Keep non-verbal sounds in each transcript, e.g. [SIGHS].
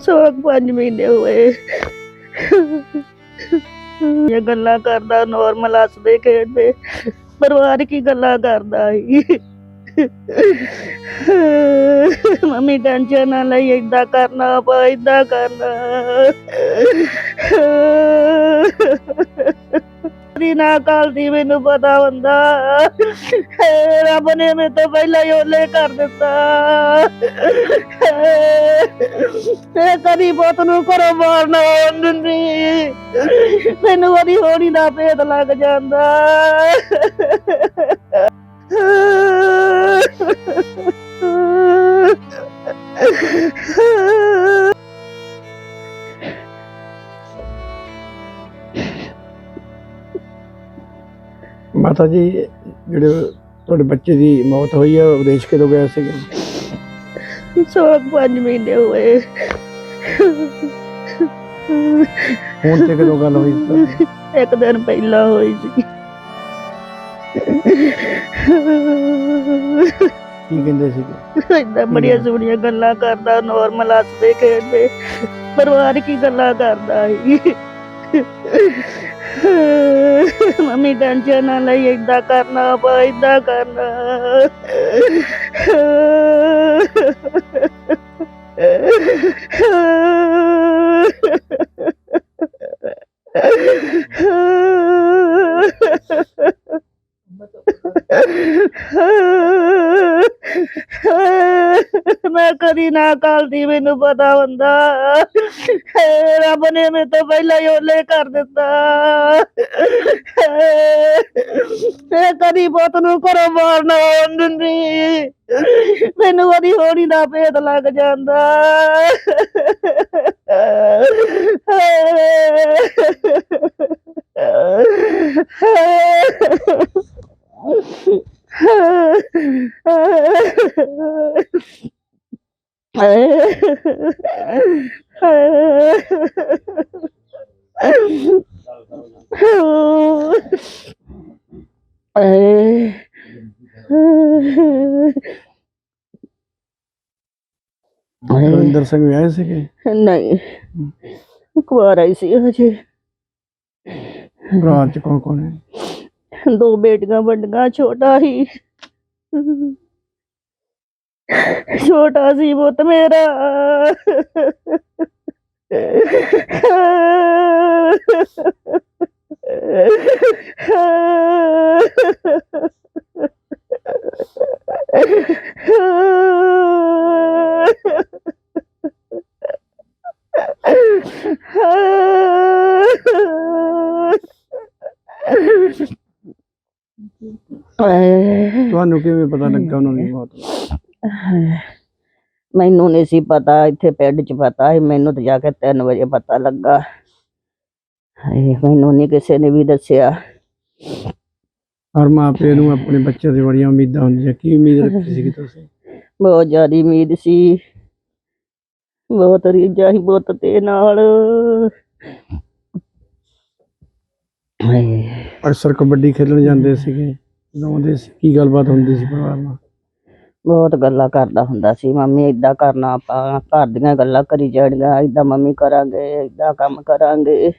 ਸੋਗ ਪੰਜ ਮਹੀਨੇ ਹੋਏ। ਇਹ ਗੱਲਾਂ ਕਰਦਾ ਨੋਰਮਲ ਹੱਸਦੇ, ਖੇਡਦੇ। ਪਰਿਵਾਰ ਕੀ ਗੱਲਾਂ ਕਰਦਾ ਸੀ? ਮੰਮੀ ਟੈਨਸ਼ਨ ਨਾ ਲਈ, ਏਦਾਂ ਕਰਨਾ ਪਾ ਏਦਾਂ ਕਰਨਾ। ਦੀ ਨਾ ਕਾਲ ਮੈਨੂੰ ਪਤਾ ਹੁੰਦਾ। ਰੱਬ ਨੇ ਮੇਰੇ ਤੋਂ ਪਹਿਲਾਂ ਹੀ ਓਲੇ ਕਰ ਦਿੱਤਾ। ਤੇ ਕਦੀ ਪੁੱਤ ਨੂੰ ਘਰੋਂ ਬਾਹਰ ਨਾ ਆਉਣ ਦਿੰਦੀ। ਮੈਨੂੰ ਉਹਦੀ ਹੋਣੀ ਦਾ ਭੇਦ ਲੱਗ ਜਾਂਦਾ। ਮਾਤਾ ਜੀ ਜਿਹੜੇ ਤੁਹਾਡੇ ਬੱਚੇ ਦੀ ਮੌਤ ਹੋਈ ਹੈ ਉਹ ਵਿਦੇਸ਼ ਕਿਦੋਂ ਗਿਆ ਸੀਗਾ? ਸੋਗ ਪੰਜ ਮਹੀਨੇ ਹੋਏ। ਫੋਨ ਤੇ ਕਦੋਂ ਗੱਲ ਹੋਈ ਸੀ? ਇੱਕ ਦਿਨ ਪਹਿਲਾਂ ਹੋਈ ਸੀ। ਕੀ ਕਹਿੰਦੇ ਸੀਗੇ? ਏਦਾਂ ਬੜੀਆਂ ਸੋਹਣੀਆਂ ਗੱਲਾਂ ਕਰਦਾ ਨੋਰਮਲ ਹੱਸਦੇ ਖੇਡਦੇ ਪਰਿਵਾਰ ਕੀ ਗੱਲਾਂ ਕਰਦਾ ਸੀ। ਮੰਮੀ ਟੈਨਸ਼ਨ ਨਾ ਲਈ ਏਦਾਂ ਕਰਨਾ ਪਾ ਏਦਾਂ ਕਰਨਾ ਮੈਂ ਕਦੀ ਨਾ ਕਾਲਦੀ ਮੈਨੂੰ ਪਤਾ ਹੁੰਦਾ। ਰੱਬ ਨੇ ਮੈਨੂੰ ਤੋਂ ਪਹਿਲਾਂ ਹੀ ਓਲੇ ਕਰ ਦਿੱਤਾ। ਤੇ ਕਦੀ ਪੁੱਤ ਨੂੰ ਘਰੋਂ ਬਾਹਰ ਨਾ ਆਉਣ ਦਿੰਦੀ। ਮੈਨੂੰ ਉਹਦੀ ਹੋਣੀ ਦਾ ਭੇਦ ਲੱਗ ਜਾਂਦਾ। ਰਵਿੰਦਰ ਸਿੰਘ ਵੀ ਆਏ ਸੀਗੇ? ਨਹੀਂ। ਕੁਆਰਾ ਹੀ ਸੀ ਹਜੇ। ਭਰਾ ਚ ਕੌਣ ਕੌਣ ਹੈ? ਦੋ ਬੇਟੀਆਂ ਵੱਡੀਆਂ ਛੋਟਾ ਹੀ। ਛੋਟਾ ਸੀ ਪੁੱਤ ਮੇਰਾ ਤੁਹਾਨੂੰ ਕਿਵੇਂ ਪਤਾ ਲੱਗਾ ਉਹਨਾਂ ਦੀ ਮੌਤ ਦਾ? [SIGHS] ਮੈਨੂੰ ਨਹੀਂ ਸੀ ਪਤਾ ਇੱਥੇ ਪਿੰਡ 'ਚ ਪਤਾ ਸੀ ਮੈਨੂੰ ਤਾਂ ਜਾ ਕੇ 3 ਵਜੇ ਪਤਾ ਲੱਗਾ। ਹਾਏ ਮੈਨੂੰ ਨਹੀਂ ਕਿਸੇ ਨੇ ਵੀ ਦੱਸਿਆ। ਹਰ ਮਾਂ ਪਿਓ ਨੂੰ ਆਪਣੇ ਬੱਚੇ ਦੀ ਬੜੀਆਂ ਉਮੀਦਾਂ ਹੁੰਦੀਆਂ। ਕੀ ਉਮੀਦ ਰੱਖੀ ਸੀਗੀ ਤੁਸੀਂ? [LAUGHS] ਬਹੁਤ ਜ਼ਿਆਦਾ ਉਮੀਦ ਸੀ। ਬਹੁਤ ਰੀਝਾਂ ਸੀ ਪੁੱਤ ਤੇ ਨਾਲ। ਹਾਏ। ਅਕਸਰ ਕਬੱਡੀ ਖੇਡਣ ਜਾਂਦੇ ਸੀਗੇ ਜਦੋਂ ਆਉਂਦੇ ਸੀ। ਕੀ ਗੱਲਬਾਤ ਹੁੰਦੀ ਸੀ ਪਰਿਵਾਰ ਨਾਲ? ਬਹੁਤ ਗੱਲਾਂ ਕਰਦਾ ਹੁੰਦਾ ਸੀ ਮੰਮੀ ਏਦਾਂ ਕਰਨਾ ਆਪਾਂ ਘਰ ਦੀਆਂ ਗੱਲਾਂ ਕਰੀ ਜਾਣੀਆਂ ਏਦਾਂ ਮੰਮੀ ਕਰਾਂਗੇ ਏਦਾਂ ਕੰਮ ਕਰਾਂਗੇ।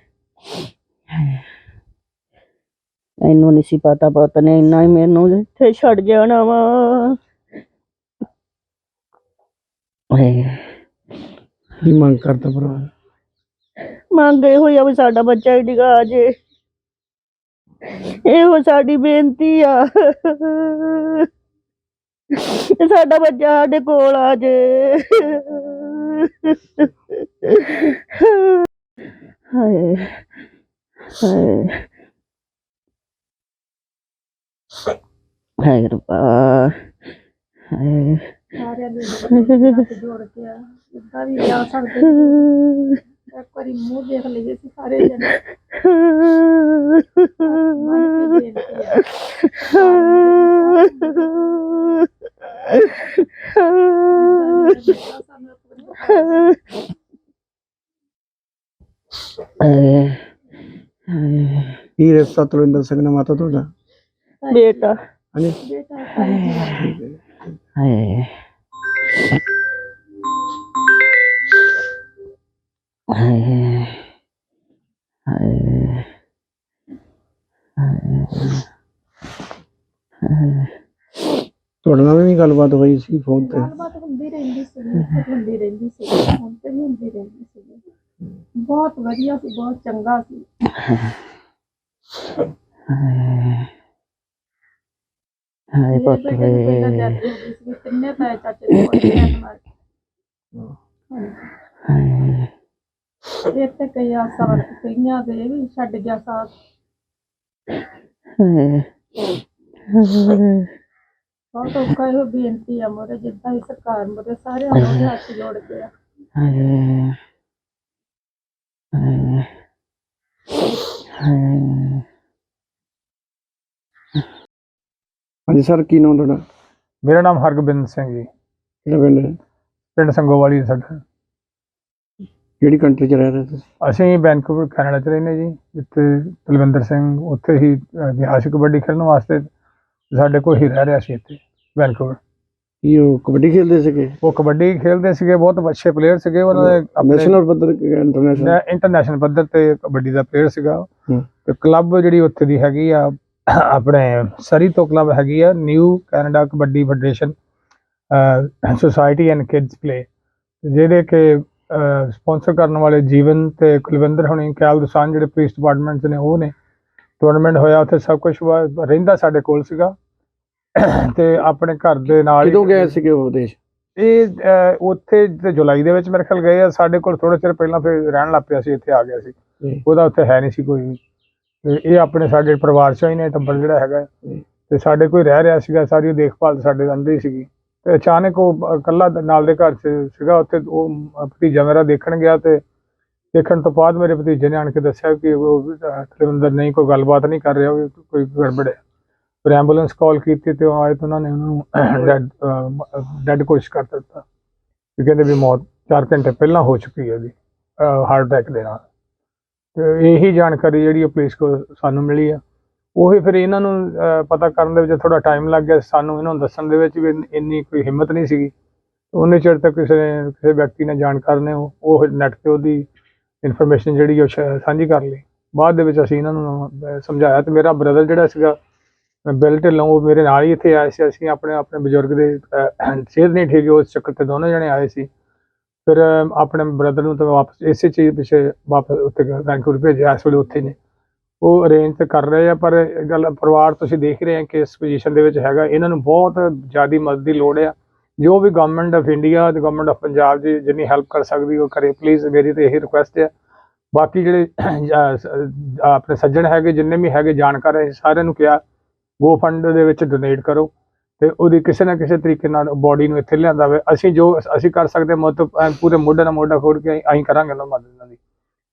ਮੈਨੂੰ ਨਹੀਂ ਸੀ ਪਤਾ ਪੁੱਤ ਨੇ ਇੰਨਾ ਹੀ ਮੈਨੂੰ ਇੱਥੇ ਛੱਡ ਜਾਣਾ ਵਾ। ਕੀ ਮੰਗ ਕਰਦਾ ਪਰਿਵਾਰ ਮੰਗੇ ਹੋਇਆ ਵੀ ਸਾਡਾ ਬੱਚਾ ਹੀ ਡਿਗਾ ਜੇ। ਇਹੋ ਸਾਡੀ ਬੇਨਤੀ ਆ। ਕਿ ਸਾਡਾ ਬੱਚਾ ਸਾਡੇ ਕੋਲ ਆ ਜੇ। ਹਾਏ ਹਾਏ। ਹਾਏ ਰੱਬਾ ਹਾਏ। ਸਾਰਿਆਂ ਦੇ ਹੱਥ ਜੋੜ ਕੇ ਆ ਜਿੱਦਾਂ ਵੀ ਜਾ ਸਕਦੇ ਇੱਕ ਵਾਰੀ ਮੂੰਹ ਦੇਖ ਲਈਏ ਸੀ ਸਾਰੇ ਜਣੇ। [LAUGHS] ਮਨ ਕੀ ਬੇਨਤੀ ਆ ਸਾਨੂੰ ਇੱਕ ਵਾਰੀ ਹਾਏ ਹਾਏ ਕੀ ਰਿਸ਼ਤਾ ਤਲਵਿੰਦਰ ਸਿੰਘ ਨਾਲ ਮਾਤਾ ਤੁਹਾਡਾ? ਬੇਟਾ। ਹਾਂਜੀ। ਹਾਏ ਹਾਏ ਹਾਏ ਤੁਹਾਡੇ ਨਾਲ ਵੀ ਗੱਲਬਾਤ ਹੋਈ ਸੀ ਫੋਨ ਤੇ? ਗੱਲਬਾਤ ਹੁੰਦੀ ਰਹਿੰਦੀ ਸੀ ਹੁੰਦੀ ਰਹਿੰਦੀ ਸੀ ਹੁਣ ਤੇ ਵੀ ਹੁੰਦੀ ਰਹਿੰਦੀ ਸੀ। ਬਹੁਤ ਵਧੀਆ ਸੀ ਬਹੁਤ ਚੰਗਾ ਸੀ। ਹਾਏ ਪੁੱਤ ਵੇ। ਤਿੰਨੇ ਤਾਏ ਚਾਚੇ ਦੇ ਕੋਲ ਰਹਿਣ ਵਾਲੇ ਹਾਏ। ਇਹ ਤੇ ਕਈ ਸਾਲ ਕਈਆਂ ਦੇ ਵੀ ਛੱਡ ਗਿਆ ਸਾਥ ਹਾਏ। ਬਹੁਤ ਔਖਾ ਇਹੋ ਬੇਨਤੀ ਆ ਮੋਰੇ ਜਿੱਦਾਂ ਹੀ ਸਰਕਾਰ ਮੋਰੇ ਸਾਰਿਆਂ ਨੂੰ ਉਹਦੇ ਹੱਥ ਜੋੜ ਕੇ ਆ। ਹਾਏ। ਹਾਏ। ਹਾਏ। ਹਾਂਜੀ ਸਰ ਕੀ ਨਾਮ ਤੁਹਾਡਾ? ਮੇਰਾ ਨਾਮ ਹਰਗੋਬਿੰਦ ਸਿੰਘ ਜੀ। ਕਿਹੜਾ ਪਿੰਡ ਹੈ? ਪਿੰਡ ਸੰਗੋਵਾਲੀ ਸਾਡਾ। ਕਿਹੜੀ ਕੰਟਰੀ ਚ ਰਹਿ ਰਹੇ ਤੁਸੀਂ? ਅਸੀਂ ਵੈਨਕੂਵਰ ਕੈਨੇਡਾ ਚ ਰਹਿੰਦੇ ਜੀ ਜਿੱਥੇ ਤਲਵਿੰਦਰ ਸਿੰਘ ਉੱਥੇ ਹੀ ਸੀ ਕਬੱਡੀ ਖੇਡਣ ਵਾਸਤੇ ਸਾਡੇ ਕੋਲ ਹੀ ਰਹਿ ਰਿਹਾ ਸੀ ਇੱਥੇ ਵੈਨਕੂਵਰ। ਕੀ ਉਹ ਕਬੱਡੀ ਖੇਡਦੇ ਸੀਗੇ? ਉਹ ਕਬੱਡੀ ਖੇਡਦੇ ਸੀਗੇ ਬਹੁਤ ਅੱਛੇ ਪਲੇਅਰ ਸੀਗੇ ਉਹਨਾਂ ਦੇ ਆਪਣੇ ਨੈਸ਼ਨਲ ਪੱਧਰ ਇੰਟਰਨੈਸ਼ਨਲ ਇੰਟਰਨੈਸ਼ਨਲ ਪੱਧਰ ਤੇ ਕਬੱਡੀ ਦਾ ਪਲੇਅਰ ਸੀਗਾ। ਤੇ ਕਲੱਬ ਜਿਹੜੀ ਉੱਥੇ ਦੀ ਹੈਗੀ ਆ ਆਪਣੇ ਸਰੀ ਤੋਂ ਕਲੱਬ ਹੈਗੀ ਆ new Canada kabaddi federation society and kids play ਜਿਹਦੇ ਕਿ ਸਪਾਂਸਰ ਕਰਨ ਵਾਲੇ ਜੀਵਨ ਤੇ ਕੁਲਵਿੰਦਰ ਹੁਣੀ ਕੈਲ ਦਸਾਨ ਜਿਹੜੇ ਪੁਲਿਸ ਡਿਪਾਰਟਮੈਂਟ ਨੇ ਉਹ ਨੇ। ਟੂਰਨਾਮੈਂਟ ਹੋਇਆ ਉੱਥੇ ਸਭ ਕੁਝ ਰਹਿੰਦਾ ਸਾਡੇ ਕੋਲ ਸੀਗਾ। ਤੇ ਆਪਣੇ ਘਰ ਦੇ ਨਾਲ ਕਿਦੋਂ ਗਏ ਸੀਗੇ ਉਹ ਦੇਸ਼? ਇਹ ਉੱਥੇ ਜੁਲਾਈ ਦੇ ਵਿੱਚ ਮੇਰੇ ਖਿਆਲ ਗਏ ਆ ਸਾਡੇ ਕੋਲ ਥੋੜਾ ਚਿਰ ਪਹਿਲਾਂ ਫਿਰ ਰਹਿਣ ਲੱਗ ਪਿਆ ਸੀ ਇੱਥੇ ਆ ਗਿਆ ਸੀ। ਉਹਦਾ ਉੱਥੇ ਹੈ ਨਹੀਂ ਸੀ ਕੋਈ ਤੇ ਇਹ ਆਪਣੇ ਸਾਡੇ ਪਰਿਵਾਰ ਚੋਂ ਹੀ ਨੇ ਟੱਬਰ ਜਿਹੜਾ ਹੈਗਾ। ਤੇ ਸਾਡੇ ਕੋਈ ਰਹਿ ਰਿਹਾ ਸੀਗਾ ਸਾਰੀ ਉਹ ਦੇਖਭਾਲ ਸਾਡੇ ਅੰਦਰ ਹੀ ਸੀਗੀ। ਤੇ ਅਚਾਨਕ ਉਹ ਇਕੱਲਾ ਨਾਲ ਦੇ ਘਰ 'ਚ ਸੀਗਾ ਉੱਥੇ ਉਹ ਭਤੀਜਾ ਮੇਰਾ ਦੇਖਣ ਗਿਆ ਤੇ ਦੇਖਣ ਤੋਂ ਬਾਅਦ ਮੇਰੇ ਭਤੀਜੇ ਨੇ ਆਣ ਕੇ ਦੱਸਿਆ ਕਿ ਉਹ ਤਲਵਿੰਦਰ ਨਹੀਂ ਕੋਈ ਗੱਲਬਾਤ ਨਹੀਂ ਕਰ ਰਿਹਾ ਕੋਈ ਗੜਬੜ ਹੈ। ਫਿਰ ਐਂਬੂਲੈਂਸ ਕਾਲ ਕੀਤੀ ਤੇ ਉਹ ਆਏ ਤਾਂ ਉਹਨਾਂ ਨੇ ਉਹਨੂੰ [CLEARS THROAT] ਡੈਡ ਡੈਡ ਕੋਸ਼ਿਸ਼ ਕਰ ਦਿੱਤਾ। ਕਿ ਕਹਿੰਦੇ ਵੀ ਮੌਤ 4 ਘੰਟੇ ਪਹਿਲਾਂ ਹੋ ਚੁੱਕੀ ਹੈ ਜੀ ਹਾਰਟ ਅਟੈਕ ਦੇ ਨਾਲ। ਤੇ ਇਹੀ ਜਾਣਕਾਰੀ ਜਿਹੜੀ ਉਹ ਪੁਲਿਸ ਕੋ ਸਾਨੂੰ ਮਿਲੀ ਆ। ਉਹੀ ਫਿਰ ਇਹਨਾਂ ਨੂੰ ਪਤਾ ਕਰਨ ਦੇ ਵਿੱਚ ਥੋੜਾ ਟਾਈਮ ਲੱਗ ਗਿਆ। ਸਾਨੂੰ ਇਹਨਾਂ ਨੂੰ ਦੱਸਣ ਦੇ ਵਿੱਚ ਵੀ ਇੰਨੀ ਕੋਈ ਹਿੰਮਤ ਨਹੀਂ ਸੀਗੀ। ਉਹਨੇ ਚਿਰ ਤੱਕ ਕਿਸੇ ਕਿਸੇ ਵਿਅਕਤੀ ਨੇ ਜਾਣਕਾਰ ਨੇ ਉਹ- ਉਹ ਨੈਟ ਤੇ ਉਹਦੀ ਇਨਫੋਰਮੇਸ਼ਨ ਜਿਹੜੀ ਉਹ ਸਾਂਝੀ ਕਰ ਲਈ। ਬਾਅਦ ਦੇ ਵਿੱਚ ਅਸੀਂ ਇਹਨਾਂ ਨੂੰ ਸਮਝਾਇਆ ਤੇ ਮੇਰਾ ਬ੍ਰਦਰ ਜਿਹੜਾ ਸੀਗਾ ਬਿਲ ਢਿੱਲੋਂ ਉਹ ਮੇਰੇ ਨਾਲ ਹੀ ਇੱਥੇ ਆਏ ਸੀ। ਅਸੀਂ ਆਪਣੇ ਆਪਣੇ ਬਜ਼ੁਰਗ ਦੇ ਸਿਹਤ ਨਹੀਂ ਠੀਕ ਉਸ ਚੱਕਰ ਤੇ ਦੋਨੋਂ ਜਣੇ ਆਏ ਸੀ। ਫਿਰ ਆਪਣੇ ਬ੍ਰਦਰ ਨੂੰ ਤਾਂ ਵਾਪਸ ਇਸੇ ਚੀਜ਼ ਪਿੱਛੇ ਵਾਪਸ ਉੱਥੇ ਵੈਂਕੂਵਰ ਭੇਜਿਆ ਇਸ ਵੇਲੇ ਉੱਥੇ ਨੇ। ਉਹ ਅਰੇਂਜ ਤੇ ਕਰ ਰਹੇ ਆ, ਪਰ ਇਹ ਗੱਲ ਪਰਿਵਾਰ ਤੁਸੀਂ ਦੇਖ ਰਹੇ ਆ ਕਿ ਇਸ ਪੋਜੀਸ਼ਨ ਦੇ ਵਿੱਚ ਹੈਗਾ। ਇਹਨਾਂ ਨੂੰ ਬਹੁਤ ਜ਼ਿਆਦੀ ਮਦਦ ਦੀ ਲੋੜ ਆ। ਜੋ ਵੀ ਗਵਰਨਮੈਂਟ ਆਫ ਇੰਡੀਆ ਤੇ ਗਵਰਨਮੈਂਟ ਆਫ ਪੰਜਾਬ ਜੀ ਜਿੰਨੀ ਹੈਲਪ ਕਰ ਸਕਦੀ, ਉਹ ਕਰੇ। ਪਲੀਜ਼ ਮੇਰੀ ਤਾਂ ਇਹੀ ਰਿਕੁਐਸਟ ਹੈ ਬਾਕੀ ਜਿਹੜੇ ਆਪਣੇ ਸੱਜਣ ਹੈਗੇ, ਜਿੰਨੇ ਵੀ ਹੈਗੇ, ਜਾਣਕਾਰ ਹੈ ਸਾਰਿਆਂ ਨੂੰ ਕਿਹਾ ਗੋ ਫੰਡ ਦੇ ਵਿੱਚ ਡੋਨੇਟ ਕਰੋ। ਤੇ ਉਹਦੀ ਕਿਸੇ ਨਾ ਕਿਸੇ ਤਰੀਕੇ ਨਾਲ ਬੋਡੀ ਨੂੰ ਇੱਥੇ ਲਿਆਂਦਾ ਵੇ ਅਸੀਂ ਜੋ ਅਸੀਂ ਕਰ ਸਕਦੇ ਮਤ ਪੂਰੇ ਮੋਢੇ ਨਾਲ ਮੋਢਾ ਖੋੜ ਕੇ ਅਸੀਂ ਕਰਾਂਗੇ ਨਾ ਮਦਦ ਇਹਨਾਂ ਦੀ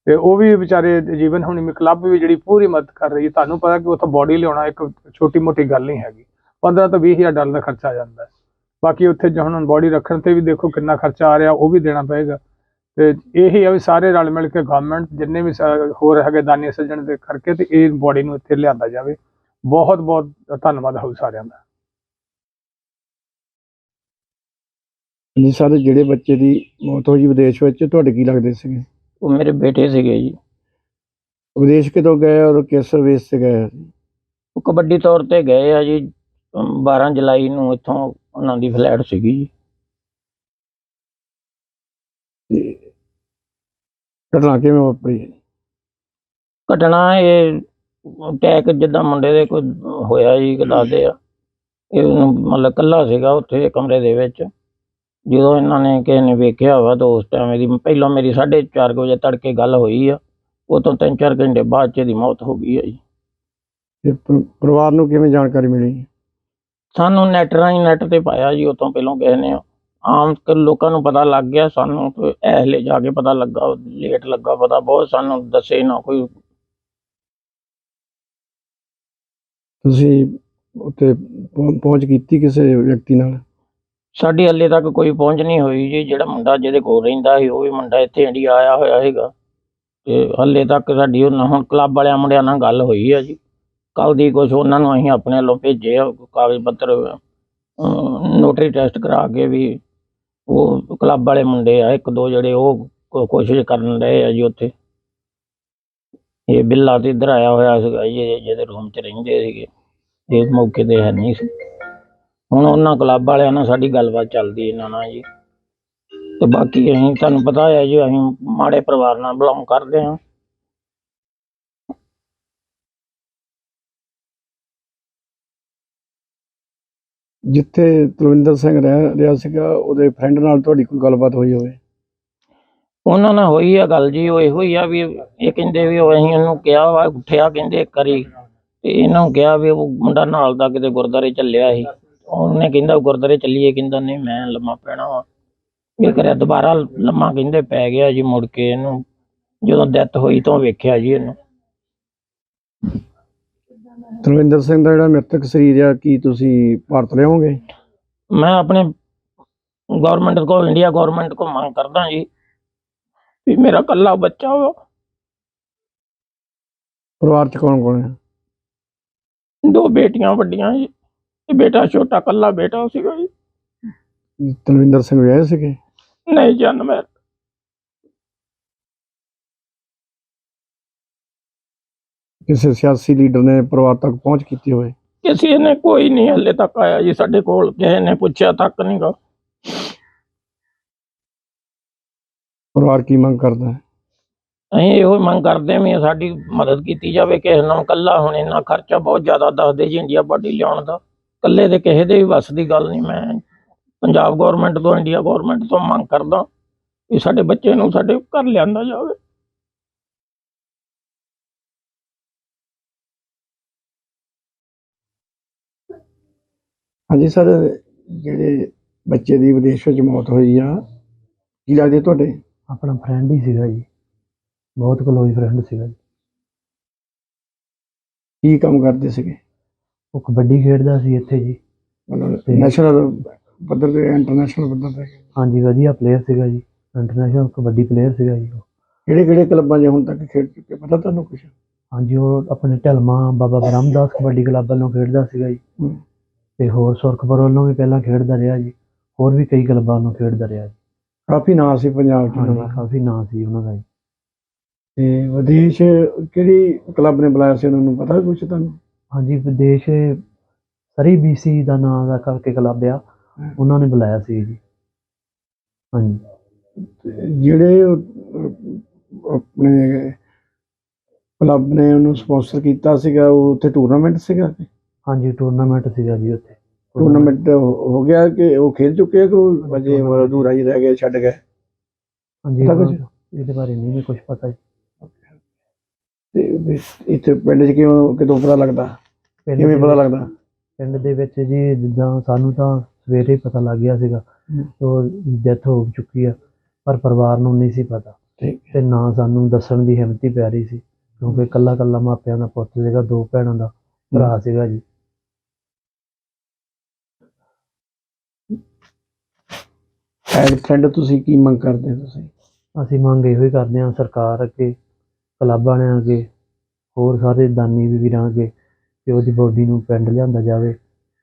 ਤੇ ਉਹ ਵੀ ਵਿਚਾਰੇ ਜੀਵਨ ਹੁਣੀ ਕਲੱਬ ਵੀ ਜਿਹੜੀ ਪੂਰੀ ਮਦਦ ਕਰ ਰਹੀ ਹੈ। ਤੁਹਾਨੂੰ ਪਤਾ ਕਿ ਉੱਥੋਂ ਬੋਡੀ ਲਿਆਉਣਾ ਇੱਕ ਛੋਟੀ ਮੋਟੀ ਗੱਲ ਨਹੀਂ ਹੈਗੀ। 15 ਤੋਂ 20000 ਡਾਲਰ ਦਾ ਖਰਚਾ ਆ ਜਾਂਦਾ ਹੈ। ਬਾਕੀ ਉੱਥੇ ਜੋ ਹੁਣ ਬੋਡੀ ਰੱਖਣ ਤੇ ਵੀ ਦੇਖੋ ਕਿੰਨਾ ਖਰਚਾ ਆ ਰਿਹਾ, ਉਹ ਵੀ ਦੇਣਾ ਪਏਗਾ। ਤੇ ਇਹੀ ਆ ਵੀ ਸਾਰੇ ਰਲ ਮਿਲ ਕੇ ਗਵਰਨਮੈਂਟ ਜਿੰਨੇ ਵੀ ਸ- ਹੋਰ ਹੈਗੇ ਦਾਨੀ ਸੱਜਣ ਦੇ ਕਰਕੇ ਤੇ ਇਹ ਬੋਡੀ ਨੂੰ ਇੱਥੇ ਲਿਆਂਦਾ ਜਾਵੇ। ਬਹੁਤ ਬਹੁਤ ਧੰਨਵਾਦ ਹੋਊ ਸਾਰਿਆਂ ਦਾ। ਜੀ ਸਰ ਜਿਹੜੇ ਬੱਚੇ ਦੀ ਮੌਤ ਹੋਈ ਵਿਦੇਸ਼ ਵਿੱਚ ਤੁਹਾਡੇ ਕੀ ਲੱਗਦੇ ਸੀਗੇ? ਉਹ ਮੇਰੇ ਬੇਟੇ ਸੀਗੇ ਜੀ। ਵਿਦੇਸ਼ ਕਿਦੋਂ ਗਏ ਔਰ ਕਿਸ ਵੇਸ ਤੇ ਗਏ ਉਹ ਕਬੱਡੀ ਤੌਰ ਤੇ ਗਏ ਆ ਜੀ ਅਮ 12 ਜੁਲਾਈ ਨੂੰ ਇੱਥੋਂ ਉਹਨਾਂ ਦੀ ਫਲੈਟ ਸੀਗੀ ਜੀ। ਤੇ ਘਟਨਾ ਕਿਵੇਂ ਵਾਪਰੀ? ਘਟਨਾ ਇਹ ਅਟੈਕ ਜਿੱਦਾਂ ਮੁੰਡੇ ਦੇ ਕੋਈ ਹੋਇਆ ਜੀ ਕਿ ਦੱਸਦੇ ਆ। ਇਹ ਮਤਲਬ ਕੱਲਾ ਸੀਗਾ ਉੱਥੇ ਕਮਰੇ ਦੇ ਵਿੱਚ। ਜਦੋਂ ਇਹਨਾਂ ਨੇ ਕਿਸੇ ਨੇ ਵੇਖਿਆ ਵਾ ਤਾਂ ਉਸ ਟਾਈਮ ਇਹਦੀ ਪਹਿਲਾਂ ਮੇਰੀ 4:30 ਵਜੇ ਤੜਕੇ ਗੱਲ ਹੋਈ ਆ ਉਹ ਤੋਂ 3-4 ਘੰਟੇ ਬਾਅਦ ਚ ਇਹਦੀ ਮੌਤ ਹੋ ਗਈ ਆ ਜੀ। ਤੇ ਪਰ- ਪਰਿਵਾਰ ਨੂੰ ਕਿਵੇਂ ਜਾਣਕਾਰੀ ਮਿਲੀ? ਸਾਨੂੰ ਨੈਟ ਰਾਹੀਂ ਨੈਟ ਤੇ ਪਾਇਆ ਜੀ ਉਤੋਂ ਪਹਿਲਾਂ ਕਿਸੇ ਨੇ। ਆਮ ਕ- ਲੋਕਾਂ ਨੂੰ ਪਤਾ ਲੱਗ ਗਿਆ ਸਾਨੂੰ ਤੇ ਐਹਲੇ ਜਾ ਕੇ ਪਤਾ ਲੱਗਾ ਲੇਟ ਲੱਗਾ ਪਤਾ ਬਹੁਤ ਸਾਨੂੰ ਦੱਸੇ ਨਾ ਕੋਈ। ਤੁਸੀਂ ਉੱਥੇ ਪਹੁੰ- ਪਹੁੰਚ ਕੀਤੀ ਕਿਸੇ ਵਿਅਕਤੀ ਨਾਲ? ਸਾਡੀ ਹੱਲੇ ਤੱਕ ਕੋਈ ਪਹੁੰਚ ਨਹੀਂ ਹੋਈ ਜੀ। ਜਿਹੜਾ ਮੁੰਡਾ ਜਿਹਦੇ ਕੋਲ ਰਹਿੰਦਾ ਸੀ, ਉਹ ਵੀ ਮੁੰਡਾ ਇੱਥੇ ਇੰਡੀਆ ਆਇਆ ਹੋਇਆ ਹੈਗਾ ਤੇ ਹੱਲੇ ਤੱਕ ਸਾਡੀ ਉਹਨਾਂ ਹੁਣ ਕਲੱਬ ਵਾਲਿਆਂ ਮੁੰਡਿਆਂ ਨਾਲ ਗੱਲ ਹੋਈ ਹੈ ਜੀ। ਕੱਲ ਦੀ ਕੁਛ ਉਹਨਾਂ ਨੂੰ ਅਸੀਂ ਆਪਣੇ ਵੱਲੋਂ ਭੇਜੇ ਆ, ਕਾਗਜ਼ ਪੱਤਰ ਨੋਟਰੀ ਟੈਸਟ ਕਰਾ ਕੇ ਵੀ ਉਹ ਕਲੱਬ ਵਾਲੇ ਮੁੰਡੇ ਆ, ਇੱਕ ਦੋ ਜਿਹੜੇ ਉਹ ਕੋਸ਼ਿਸ਼ ਕਰਨ ਰਹੇ ਆ ਜੀ ਉੱਥੇ। ਇਹ ਬਿੱਲਾ ਤੇ ਇੱਧਰ ਆਇਆ ਹੋਇਆ ਸੀਗਾ ਜੀ ਜਿਹਦੇ ਰੂਮ 'ਚ ਰਹਿੰਦੇ ਸੀਗੇ। ਇਸ ਮੌਕੇ ਤੇ ਹੈ ਨਹੀਂ ਸੀ। ਹੁਣ ਉਹਨਾਂ ਕਲੱਬ ਵਾਲਿਆਂ ਨਾਲ ਸਾਡੀ ਗੱਲਬਾਤ ਚੱਲਦੀ ਇਹਨਾਂ ਨਾਲ ਜੀ। ਤੇ ਬਾਕੀ ਅਸੀਂ ਤੁਹਾਨੂੰ ਪਤਾ ਹੈ ਜੀ ਅਸੀਂ ਮਾੜੇ ਪਰਿਵਾਰ ਨਾਲ ਬਿਲੋਂਗ ਕਰਦੇ ਹਾਂ। ਜਿੱਥੇ ਤਲਵਿੰਦਰ ਸਿੰਘ ਰਹਿ ਰਿਹਾ ਸੀਗਾ ਉਹਦੇ ਫਰੈਂਡ ਨਾਲ ਤੁਹਾਡੀ ਕੋਈ ਗੱਲਬਾਤ ਹੋਈ ਹੋਵੇ? ਉਹਨਾਂ ਨਾਲ ਹੋਈ ਆ ਗੱਲ ਜੀ ਉਹ ਇਹੋ ਹੀ ਆ ਵੀ ਇਹ ਕਹਿੰਦੇ ਵੀ ਉਹ ਅਸੀਂ ਉਹਨੂੰ ਕਿਹਾ ਵਾ ਉੱਠਿਆ ਕਹਿੰਦੇ ਇੱਕ ਵਾਰੀ। ਤੇ ਇਹਨਾਂ ਨੂੰ ਕਿਹਾ ਵੀ ਉਹ ਮੁੰਡਾ ਨਾਲ ਦਾ ਕਿਤੇ ਗੁਰਦਾਰੇ ਚੱਲਿਆ ਸੀ। ਉਹਨੇ ਕਹਿੰਦਾ ਗੁਰਦਾਰੇ ਚੱਲੀਏ ਕਹਿੰਦਾ ਨਹੀਂ ਮੈਂ ਲੰਮਾ ਪੈਣਾ ਵਾ। ਇਹ ਕਰਿਆ ਦੁਬਾਰਾ ਲੰਮਾ ਕਹਿੰਦੇ ਪੈ ਗਿਆ ਜੀ ਮੁੜ ਕੇ ਇਹਨੂੰ ਜਦੋਂ ਡੈਥ ਹੋਈ ਤਾਂ ਵੇਖਿਆ ਜੀ ਇਹਨੂੰ। ਤਲਵਿੰਦਰ ਸਿੰਘ ਦਾ ਜਿਹੜਾ ਮ੍ਰਿਤਕ ਸਰੀਰ ਆ ਕੀ ਤੁਸੀਂ ਭਾਰਤ ਲਿਆਓਗੇ? ਮੈਂ ਆਪਣੇ ਗਵਰਨਮੈਂਟ ਕੋ ਇੰਡੀਆ ਗਵਰਨਮੈਂਟ ਕੋ ਮੰਗ ਕਰਦਾ ਜੀ ਵੀ ਮੇਰਾ ਕੱਲਾ ਬੱਚਾ ਵਾ ਪਰਿਵਾਰ ਚ ਕੌਣ ਕੌਣ ਹੈ ਦੋ ਬੇਟੀਆਂ ਵੱਡੀਆਂ ਜੀ। ਤੇ ਬੇਟਾ ਛੋਟਾ ਕੱਲਾ ਬੇਟਾ ਸੀਗਾ ਜੀ ਤਲਵਿੰਦਰ ਸਿੰਘ ਵਿਆਹੇ ਸੀਗੇ ਨਹੀਂ ਜਨਮ ਹੈ ਕਿਸੇ ਸਿਆਸੀ ਲੀਡਰ ਨੇ ਪਰਿਵਾਰ ਤੱਕ ਪਹੁੰਚ ਕੀਤੀ ਹੋਵੇ ਕਿਸੇ ਨੇ ਕੋਈ ਨਹੀਂ ਹਲੇ ਤੱਕ ਆਇਆ ਜੀ ਸਾਡੇ ਕੋਲ ਕਿਸੇ ਨੇ ਪੁੱਛਿਆ ਤੱਕ ਨਹੀਂ ਗਾ ਪਰਿਵਾਰ ਕੀ ਮੰਗ ਕਰਦਾ ਹੈ ਅਸੀਂ ਇਹੋ ਹੀ ਮੰਗ ਕਰਦੇ ਹਾਂ ਵੀ ਸਾਡੀ ਮਦਦ ਕੀਤੀ ਜਾਵੇ ਕਿਸੇ ਨਾਲ ਕੱਲਾ ਹੁਣ ਇੰਨਾ ਖਰਚਾ ਬਹੁਤ ਜ਼ਿਆਦਾ ਦੱਸਦੇ ਜੀ ਇੰਡੀਆ ਬਾਡੀ ਲਿਆਉਣ ਦਾ ਕੱਲੇ ਦੇ ਕਿਸੇ ਦੇ ਵੀ ਵੱਸ ਦੀ ਗੱਲ ਨਹੀਂ ਮੈਂ ਪੰਜਾਬ ਗਵਰਨਮੈਂਟ ਤੋਂ ਇੰਡੀਆ ਗਵਰਨਮੈਂਟ ਤੋਂ ਮੰਗ ਕਰਦਾ ਵੀ ਸਾਡੇ ਬੱਚੇ ਨੂੰ ਸਾਡੇ ਘਰ ਲਿਆਂਦਾ ਜਾਵੇ। ਹਾਂਜੀ ਸਰ ਜਿਹੜੇ ਬੱਚੇ ਦੀ ਵਿਦੇਸ਼ ਵਿੱਚ ਮੌਤ ਹੋਈ ਆ ਕੀ ਲੱਗਦੇ ਤੁਹਾਡੇ? ਆਪਣਾ ਫਰੈਂਡ ਹੀ ਸੀਗਾ ਜੀ। ਬਹੁਤ ਕਲੋਜ਼ ਫਰੈਂਡ ਸੀਗਾ ਜੀ। ਕੀ ਕੰਮ ਕਰਦੇ ਸੀਗੇ? ਉਹ ਕਬੱਡੀ ਖੇਡਦਾ ਸੀ ਇੱਥੇ ਜੀ। ਮਤਲਬ ਤੇ- ਨੈਸ਼ਨਲ ਪੱਧਰ ਤੇ ਇੰਟਰਨੈਸ਼ਨਲ ਪੱਧਰ ਤੇ। ਹਾਂਜੀ ਵਧੀਆ ਪਲੇਅਰ ਸੀਗਾ ਜੀ। ਇੰਟਰਨੈਸ਼ਨਲ ਕਬੱਡੀ ਪਲੇਅਰ ਸੀਗਾ ਜੀ ਉਹ। ਕਿਹੜੇ ਕਿਹੜੇ ਕਲੱਬਾਂ 'ਚ ਹੁਣ ਤੱਕ ਖੇਡ ਚੁੱਕੇ? ਪਤਾ ਤੁਹਾਨੂੰ ਕੁਝ ਹਾਂਜੀ ਉਹ ਆਪਣੇ ਢਲਮਾ ਬਾਬਾ ਬ੍ਰਹਮਦਾਸ ਕਬੱਡੀ ਕਲੱਬ ਵੱਲੋਂ ਖੇਡਦਾ ਸੀਗਾ ਜੀ। ਤੇ ਹੋਰ ਸੁਰਖਪੁਰ ਵੱਲੋਂ ਵੀ ਪਹਿਲਾਂ ਖੇਡਦਾ ਰਿਹਾ ਜੀ। ਹੋਰ ਵੀ ਕਈ ਕਲੱਬਾਂ ਵੱਲੋਂ ਖੇਡਦਾ ਰਿਹਾ ਜੀ। ਕਾਫੀ ਨਾਂ ਸੀ ਪੰਜਾਬ 'ਚ ਉਹਨਾਂ ਹਾਂਜੀ ਦਾ। ਕਾਫੀ ਨਾਂ ਸੀ ਉਹਨਾਂ ਦਾ ਜੀ। ਤੇ ਵਿਦੇਸ਼ ਕਿਹੜੀ ਕਲੱਬ ਨੇ ਬੁਲਾਇਆ ਸੀ ਉਹਨਾਂ ਨੂੰ? ਪਤਾ ਕੁਝ ਤੁਹਾਨੂੰ? ਹਾਂਜੀ ਵਿਦੇਸ਼ ਸਰੀ ਬੀਸੀ ਦਾ ਨਾਂ ਦਾ ਕਰਕੇ ਕਲੱਬ ਆ। ਉਹਨਾਂ ਨੇ ਬੁਲਾਇਆ ਸੀ ਜੀ। ਹਾਂਜੀ। ਤੇ ਜਿਹੜੇ ਉਹ, ਅਹ, ਆਪਣੇ ਕਲੱਬ ਨੇ ਉਹਨੂੰ ਸਪਾਂਸਰ ਕੀਤਾ ਸੀਗਾ ਉਹ ਉੱਥੇ ਟੂਰਨਾਮੈਂਟ ਸੀਗਾ ਹਾਂਜੀ ਟੂਰਨਾਮੈਂਟ ਸੀਗਾ ਜੀ ਉੱਥੇ। ਟੂਰਨਾਮੈਂਟ ਹੋ ਗਿਆ ਕਿ ਉਹ ਖੇਡ ਚੁੱਕੇ ਆ ਕਿ ਉਹ ਅਜੇ ਅਧੂਰਾ ਹੀ ਰਹਿ ਗਿਆ ਛੱਡ ਗਏ? ਹਾਂਜੀ ਕੁਛ? ਇਹਦੇ ਬਾਰੇ ਨਹੀਂ ਕੁਝ ਪਤਾ ਜੀ। ਤੇ ਇੱਥੇ ਪਿੰਡ 'ਚ ਕਿਉਂ ਕਿਦੋਂ ਪਤਾ ਲੱਗਦਾ? ਪਿੰਡ ਕਿਵੇਂ ਦੇ ਪਤਾ ਵਿੱਚ- ਲੱਗਦਾ? ਪਿੰਡ ਦੇ ਵਿੱਚ ਜੀ ਜਿੱਦਾਂ ਸਾਨੂੰ ਤਾਂ ਸਵੇਰੇ ਹੀ ਪਤਾ ਲੱਗ ਗਿਆ ਸੀਗਾ ਹਮ। ਉਹ ਡੈਥ ਹੋ ਚੁੱਕੀ ਆ ਪਰ ਪਰਿਵਾਰ ਨੂੰ ਨਹੀਂ ਸੀ ਪਤਾ। ਠੀਕ ਤੇ ਨਾ ਸਾਨੂੰ ਦੱਸਣ ਦੀ ਹਿੰਮਤ ਹੀ ਪੈ ਰਹੀ ਸੀ ਕਿਉਂਕਿ ਕੱਲਾ ਕੱਲਾ ਮਾਪਿਆਂ ਦਾ ਪੁੱਤ ਸੀਗਾ ਦੋ ਭੈਣਾਂ ਦਾ ਭਰਾ ਸੀਗਾ ਜੀ। ਐਡ ਫਰੈਂਡ ਤੁਸੀਂ ਕੀ ਮੰਗ ਕਰਦੇ ਹੋ ਤੁਸੀਂ? ਅਸੀਂ ਮੰਗ ਇਹੋ ਹੀ ਕਰਦੇ ਹਾਂ ਸਰਕਾਰ ਅੱਗੇ ਕਲੱਬ ਵਾਲਿਆਂ ਅੱਗੇ ਹੋਰ ਸਾਰੇ ਦਾਨੀ ਵੀਰਾਂ ਅੱਗੇ ਕਿ ਉਹਦੀ ਬੋਡੀ ਨੂੰ ਪਿੰਡ ਲਿਆਂਦਾ ਜਾਵੇ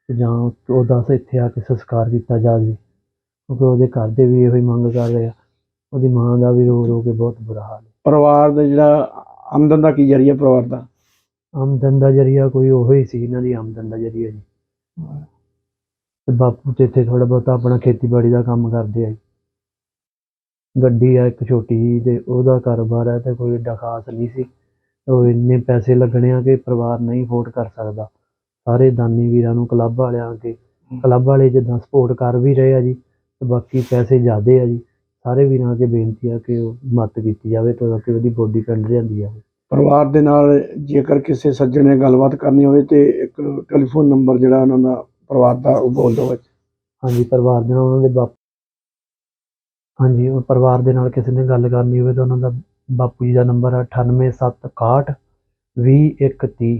ਤੇ ਜਾਂ ਉਹਦਾ ਇੱਥੇ ਆ ਕੇ ਸੰਸਕਾਰ ਕੀਤਾ ਜਾਵੇ। ਕਿਉਂਕਿ ਉਹਦੇ ਘਰ ਦੇ ਵੀ ਇਹੋ ਹੀ ਮੰਗ ਕਰ ਰਹੇ ਆ। ਉਹਦੀ ਮਾਂ ਦਾ ਵੀ ਰੋ ਰੋ ਕੇ ਬਹੁਤ ਬੁਰਾ ਹਾਲ ਹੈ। ਪਰਿਵਾਰ ਦਾ ਜਿਹੜਾ ਆਮਦਨ ਦਾ ਕੀ ਜਰੀਆ ਪਰਿਵਾਰ ਦਾ? ਆਮਦਨ ਦਾ ਜਰੀਆ ਕੋਈ ਉਹੋ ਹੀ ਸੀ ਇਹਨਾਂ ਦੀ ਆਮਦਨ ਦਾ ਜਰੀਆ ਜੀ। ਤੇ ਬਾਪੂ ਤੇ ਇੱਥੇ ਥੋੜਾ ਬਹੁਤਾ ਆਪਣਾ ਖੇਤੀਬਾੜੀ ਦਾ ਕੰਮ ਕਰਦੇ ਆ ਜੀ। ਗੱਡੀ ਆ ਇੱਕ ਛੋਟੀ ਜਿਹੀ ਤੇ ਉਹਦਾ ਕਾਰੋਬਾਰ ਹੈ ਤੇ ਕੋਈ ਏਡਾ ਖਾਸ ਨਹੀਂ ਸੀ। ਉਹ ਇੰਨੇ ਪੈਸੇ ਲੱਗਣੇ ਆ ਕਿ ਪਰਿਵਾਰ ਨਹੀਂ ਅਫੋਰਡ ਕਰ ਸਕਦਾ। ਸਾਰੇ ਦਾਨੀ ਵੀਰਾਂ ਨੂੰ ਕਲੱਬ ਵਾਲਿਆਂ ਅੱਗੇ। ਕਲੱਬ ਵਾਲੇ ਜਿੱਦਾਂ ਸਪੋਰਟ ਕਰ ਵੀ ਰਹੇ ਆ ਜੀ ਤੇ ਬਾਕੀ ਪੈਸੇ ਜ਼ਿਆਦੇ ਆ ਜੀ। ਸਾਰੇ ਵੀਰਾਂ ਅੱਗੇ ਬੇਨਤੀ ਆ ਕਿ ਉਹ ਮਦਦ ਕੀਤੀ ਜਾਵੇ ਤਾਂ ਕਿ ਉਹਦੀ ਬੋਡੀ ਪਿੰਡ ਲਿਆਂਦੀ ਜਾਵੇ। ਪਰਿਵਾਰ ਦੇ ਨਾਲ ਜੇਕਰ ਕਿਸੇ ਸੱਜਣ ਨੇ ਗੱਲਬਾਤ ਕਰਨੀ ਹੋਵੇ ਤੇ ਇੱਕ ਟੈਲੀਫੋਨ ਨੰਬਰ ਜਿਹੜਾ ਉਹਨਾਂ ਦਾ ਪਰਿਵਾਰ ਦਾ ਉਹ ਬੋਲ ਦਿਓ ਵਿੱਚ। ਹਾਂਜੀ ਪਰਿਵਾਰ ਦੇ ਨਾਲ ਉਹਨਾਂ ਦੇ ਬਾਪੂ ਹਾਂਜੀ, ਉਹ ਪਰਿਵਾਰ ਦੇ ਨਾਲ ਕਿਸੇ ਨੇ ਗੱਲ ਕਰਨੀ ਹੋਵੇ ਤਾਂ ਉਹਨਾਂ ਦਾ ਬਾਪੂ ਜੀ ਦਾ ਨੰਬਰ ਹੈ 98761 2130